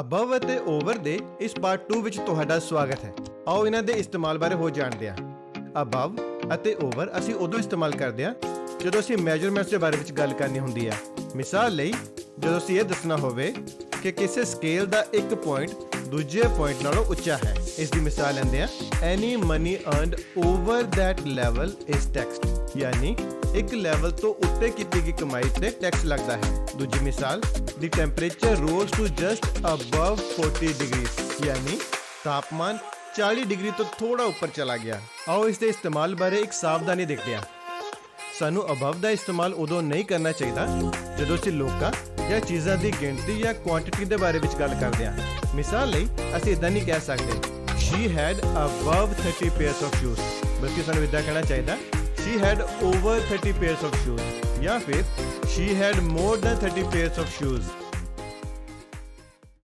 Above ਅਤੇ over ਦੇ ਇਸ ਪਾਰਟ 2 ਵਿੱਚ ਤੁਹਾਡਾ ਸਵਾਗਤ ਹੈ। ਆਓ ਇਹਨਾਂ ਦੇ ਇਸਤੇਮਾਲ ਬਾਰੇ ਹੋ ਜਾਣਦੇ ਹਾਂ। ਅਬਵ ਅਤੇ ਓਵਰ ਅਸੀਂ ਉਦੋਂ ਇਸਤੇਮਾਲ ਕਰਦੇ ਹਾਂ, ਜਦੋਂ ਅਸੀਂ ਮੈਜਰਮੈਂਟਸ ਦੇ ਬਾਰੇ ਵਿੱਚ ਗੱਲ ਕਰਨੀ ਹੁੰਦੀ ਹੈ। ਮਿਸਾਲ ਲਈ, ਜਦੋਂ ਅਸੀਂ ਇਹ ਦੱਸਣਾ ਹੋਵੇ ਕਿ ਕਿਸੇ ਸਕੇਲ ਦਾ ਇੱਕ ਪੁਆਇੰਟ ਦੂਜੇ ਪੁਆਇੰਟ ਨਾਲੋਂ ਉੱਚਾ ਹੈ, ਇਸ ਦੀ ਮਿਸਾਲ ਲੈਂਦੇ ਹਾਂ। Any money earned over that level is taxed ਯਾਨੀ ਇੱਕ ਲੈਵਲ ਤੋਂ ਉੱਤੇ ਕੀਤੀ ਗਈ ਕਮਾਈ ਤੇ ਟੈਕਸ ਲੱਗਦਾ ਹੈ। ਦੂਜੀ ਮਿਸਾਲ, the temperature rose to just above 40 degrees ਯਾਨੀ ਤਾਪਮਾਨ 40 ਡਿਗਰੀ ਤੋਂ ਥੋੜਾ ਉੱਪਰ ਚਲਾ ਗਿਆ। ਆਓ ਇਸ ਦੇ ਇਸਤੇਮਾਲ ਬਾਰੇ ਇੱਕ ਸਾਵਧਾਨੀ ਦੇਖਦੇ ਹਾਂ। ਸਾਨੂੰ ਅਬਵ ਦਾ ਇਸਤੇਮਾਲ ਉਦੋਂ ਨਹੀਂ ਕਰਨਾ ਚਾਹੀਦਾ, ਜਦੋਂ ਅਸੀਂ ਲੋਕਾਂ ਜਾਂ ਚੀਜ਼ਾਂ ਦੀ ਗਿਣਤੀ ਜਾਂ ਕੁਆਂਟੀਟੀ ਦੇ ਬਾਰੇ ਵਿੱਚ ਗੱਲ ਕਰਦੇ ਹਾਂ। ਮਿਸਾਲ ਲਈ ਅਸੀਂ ਇਦਾਂ ਨਹੀਂ ਕਹਿ ਸਕਦੇ। She had above 30 pairs of shoes, ਬਲਕਿ ਸਾਨੂੰ ਇਦਾਂ ਕਹਿਣਾ ਚਾਹੀਦਾ she had over 30 pairs of shoes. Yeah, Faith, she had more than 30 pairs of shoes.